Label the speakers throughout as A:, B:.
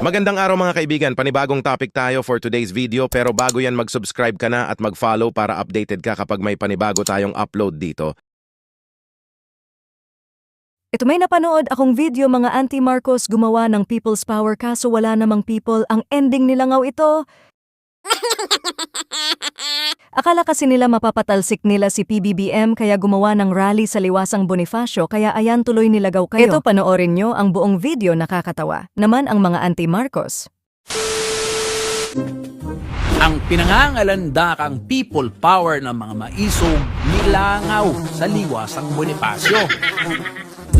A: Magandang araw mga kaibigan, panibagong topic tayo for today's video pero bago yan mag-subscribe ka na at mag-follow para updated ka kapag may panibago tayong upload dito.
B: Ito may napanood akong video mga anti-Marcos gumawa ng People's Power kaso wala namang people. Ang ending nila ngaw ito. Akala kasi nila mapapatalsik nila si PBBM kaya gumawa ng rally sa liwasang Bonifacio kaya ayan tuloy nilagaw kayo. Ito panoorin nyo ang buong video nakakatawa. Naman ang mga anti-Marcos.
C: Ang pinangangalandakang people power ng mga maisog nilangaw sa liwasang Bonifacio.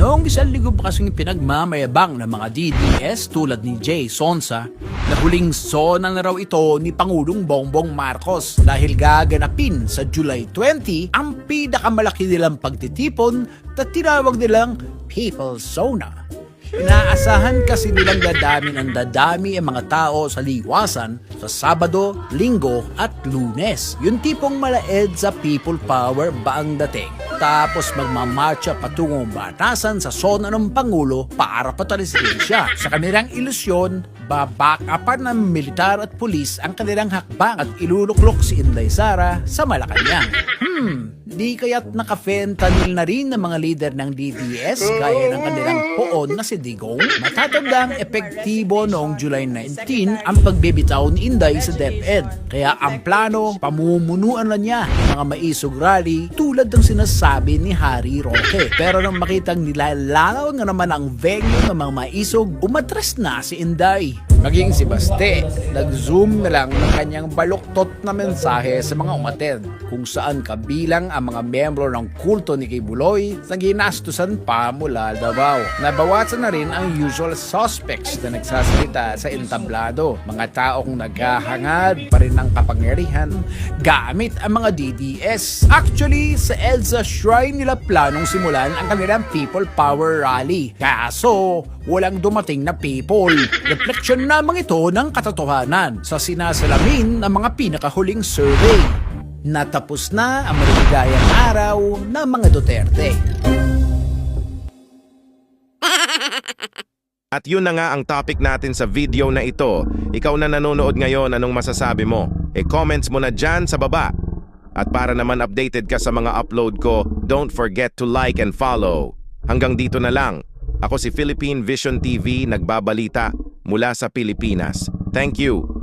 C: Noong isang linggo pa kasing pinagmamayabang ng mga DDS tulad ni Jay Sonsa, na huling sona na raw ito ni Pangulong Bongbong Marcos dahil gaganapin sa July 20 ang pinakamalaki nilang pagtitipon na tinawag nilang People's Zona. Inaasahan kasi nilang dadami ng dadami ang mga tao sa liwasan sa Sabado, Linggo at Lunes. Yung tipong malaed sa people power ba ang dating. Tapos magmamarcha patungong batasan sa zona ng Pangulo para patalisin siya. Sa kanilang ilusyon, babakapan ng militar at pulis ang kanilang hakbang at iluluklok si Inday Sara sa Malacanang. Hmm, di kaya't naka-fentanyl na rin ng mga leader ng DDS gaya ng kanilang poon na si Digong. Matatandang epektibo noong July 19 ang pagbibitaw ni Inday sa DepEd. Kaya ang plano, pamumunuan na niya mga maisog rally tulad ng sinasabi ni Harry Roque. Pero nang makitang nilalalaw nga naman ang venue ng mga maisog, umatras na si Inday. Maging si Baste, nag-zoom na lang ng kanyang baluktot na mensahe sa mga umaten kung saan kabilang ang mga membro ng kulto ni Kibuloy na ginastusan pa mula Davao. Nabawasan na rin ang usual suspects na nagsasalita sa entablado. Mga taong naghahangad pa rin ng kapangyarihan gamit ang mga DDS. Actually, sa EDSA Shrine nila planong simulan ang kanilang People Power Rally. Kaso, walang dumating na people. Reflection lamang ito ng katotohanan sa sinasalamin ng mga pinakahuling survey. Natapos na ang maligayang araw ng mga Duterte.
A: At yun na nga ang topic natin sa video na ito. Ikaw na nanonood ngayon, anong masasabi mo? E-comments mo na dyan sa baba. At para naman updated ka sa mga upload ko, don't forget to like and follow. Hanggang dito na lang. Ako si Philippine Vision TV, nagbabalita mula sa Pilipinas. Thank you.